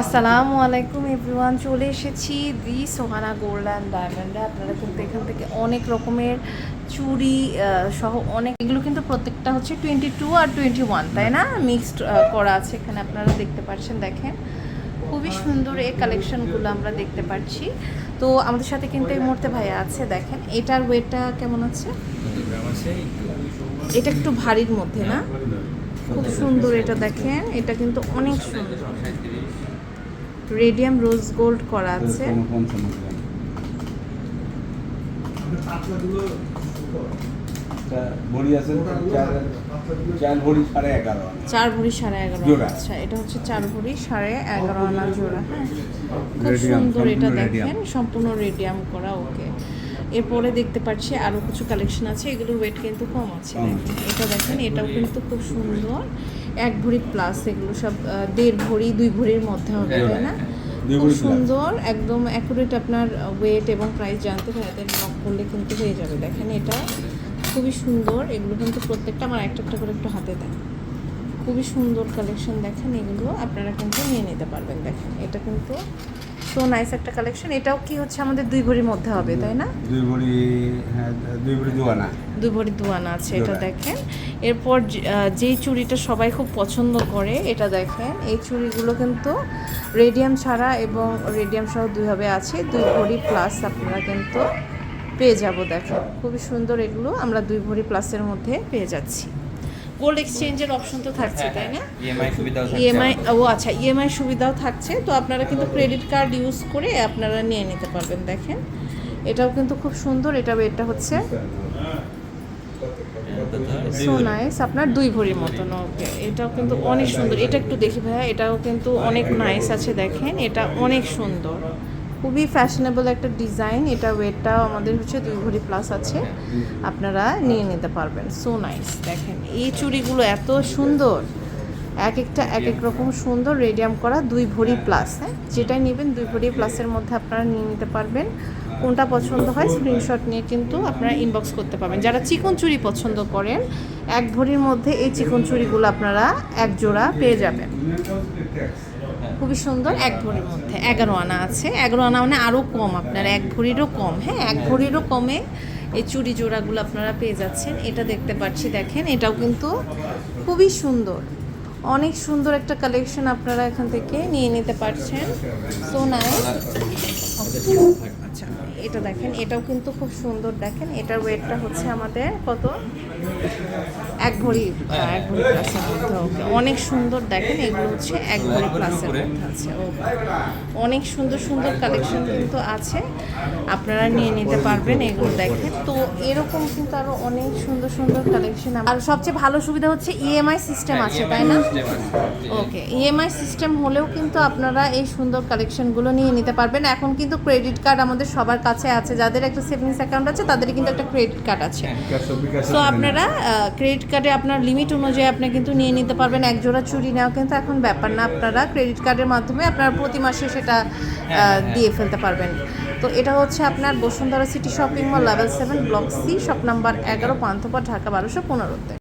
আসসালামু আলাইকুম এভরিওয়ান, চলে এসেছি দি সোহানা গোল্ড অ্যান্ড ডায়মন্ডে। আপনারা কিন্তু এখান থেকে অনেক রকমের চুড়ি সহ অনেক, এগুলো কিন্তু প্রত্যেকটা হচ্ছে টোয়েন্টি টু আর টোয়েন্টি ওয়ান তাই না? মিক্সড করা আছে এখানে আপনারা দেখতে পাচ্ছেন, দেখেন। খুবই সুন্দর এই কালেকশনগুলো আমরা দেখতে পাচ্ছি। তো আমাদের সাথে কিন্তু এই মুহূর্তে ভাইয়া আছে, দেখেন। এটার ওয়েটটা কেমন আছে? এটা একটু ভারীর মধ্যে, না? খুব সুন্দর এটা, দেখেন। এটা কিন্তু অনেক সুন্দর। রেডিয়াম রোজ গোল্ড করা আছে। চার চার ভরি সাড়ে এগারো। আচ্ছা এটা হচ্ছে চার ভরি সাড়ে এগারো আনা জোড়া হ্যাঁ। খুব সুন্দর এটা দেখেন সম্পূর্ণ রেডিয়াম করা ওকে। এরপরে দেখতে পাচ্ছি আরও কিছু কালেকশন আছে এগুলোর ওয়েট কিন্তু কম আছে। এটা দেখেন এটাও কিন্তু খুব সুন্দর। এক ভরি প্লাস এগুলো সব দেড় ভরি দুই ভরির মধ্যে হবে হ্যাঁ, তাই না? খুব সুন্দর একদম অ্যাকুরেট আপনার ওয়েট এবং প্রাইস জানতে ভাইয়াদের নক করলে কিন্তু হয়ে যাবে। দেখেন এটা খুবই সুন্দর এগুলো কিন্তু প্রত্যেকটা আমার একটা একটা করে একটু হাতে দেন। খুবই সুন্দর কালেকশন দেখেন এগুলো আপনারা কিন্তু নিয়ে নিতে পারবেন দেখেন। এটা কিন্তু সো নাইস একটা কালেকশন। এটাও কি হচ্ছে আমাদের দুই ভরির মধ্যে হবে তাই না? দুই ভরি হ্যাঁ দুই ভরি দু আনা দুই ভরি দুয়ানা আছে এটা দেখেন। এরপর যে- যেই চুড়িটা সবাই খুব পছন্দ করে এটা দেখেন। এই চুড়িগুলো কিন্তু রেডিয়াম ছাড়া এবং রেডিয়াম সহ দুইভাবে আছে। দুই ভরি প্লাস আপনারা কিন্তু পেয়ে যাব দেখেন। খুবই সুন্দর এগুলো। আমরা দুই ভরি প্লাসের মধ্যে পেয়ে যাচ্ছি। গোল্ড এক্সচেঞ্জের অপশন তো থাকছে তাই না? ইএমআই সুবিধাও থাকছে ইএমআই আমাদের। ও আচ্ছা ইএমআই সুবিধাও থাকছে তো আপনারা কিন্তু ক্রেডিট কার্ড ইউজ করে আপনারা নিয়ে নিতে পারবেন দেখেন। এটাও কিন্তু খুব সুন্দর এটা এটা হচ্ছে সো নাইস আপনার দুই ভরির মতন ওকে এটাও কিন্তু অনেক সুন্দর। এটা একটু দেখি ভাইয়া এটাও কিন্তু অনেক নাইস আছে দেখেন এটা অনেক সুন্দর। খুবই ফ্যাশনেবল একটা ডিজাইন এটা ওয়েটটাও আমাদের হচ্ছে দুই ভরি প্লাস আছে। আপনারা নিয়ে নিতে পারবেন। সো নাইস দেখেন, এই চুড়িগুলো এত সুন্দর। এক একটা, এক এক রকম সুন্দর রেডিয়াম করা দুই ভরি প্লাস হ্যাঁ? যেটাই নেবেন দুই ভরি প্লাসের মধ্যে আপনারা নিয়ে নিতে পারবেন। কোনটা পছন্দ হয় স্ক্রিনশট নিয়ে কিন্তু আপনারা ইনবক্স করতে পারবেন। যারা চিকন চুড়ি পছন্দ করেন, এক ভরির মধ্যে এই চিকন চুড়িগুলো আপনারা এক জোড়া পেয়ে যাবেন। খুবই সুন্দর, এক ভরির মধ্যে। এগারো আনা আছে। এগারো আনা মানে আরও কম আপনার, এক ভরিরও কম। হ্যাঁ এক ভরিরও কমে এই চুড়ি জোড়াগুলো আপনারা পেয়ে যাচ্ছেন। এটা দেখতে পাচ্ছি, দেখেন, এটাও কিন্তু খুবই সুন্দর। অনেক সুন্দর একটা কালেকশন আপনারা এখান থেকে নিয়ে নিতে পারছেন। সো নাইস আচ্ছা এটা দেখেন এটাও কিন্তু খুব সুন্দর দেখেন। এটার ওয়েটটা হচ্ছে আমাদের কত? এক ভরি এক ভরি প্লাসের মধ্যে ওকে অনেক সুন্দর দেখেন এগুলো হচ্ছে এক ভরি প্লাসের মধ্যে আছে ওকে অনেক সুন্দর সুন্দর কালেকশন কিন্তু আছে আপনারা নিয়ে নিতে পারবেন এগুলো দেখেন। তো এরকম কিন্তু আরও অনেক সুন্দর সুন্দর কালেকশন আর সবচেয়ে ভালো সুবিধা হচ্ছে ইএমআই সিস্টেম হ্যাঁ, আছে তাই না? ওকে ইএমআই সিস্টেম হলেও কিন্তু আপনারা এই সুন্দর কালেকশনগুলো নিয়ে নিতে পারবেন। এখন কিন্তু ক্রেডিট কার্ড আমাদের সবার কাছে আছে। যাদের একটা সেভিংস অ্যাকাউন্ট আছে তাদের কিন্তু একটা ক্রেডিট কার্ড আছে। তো আপনারা ক্রেডিট কার্ডে আপনার লিমিট অনুযায়ী আপনি কিন্তু নিয়ে নিতে পারবেন। এক জোড়া চুরি নেওয়া কিন্তু এখন ব্যাপার না। আপনারা ক্রেডিট কার্ডের মাধ্যমে আপনারা প্রতি মাসে সেটা হ্যাঁ, দিয়ে ফেলতে পারবেন। তো এটা হচ্ছে আপনার Bashundhara city shopping mall level seven block C shop number এগারো পান্থপা ঢাকা বারোশো পনেরোতে।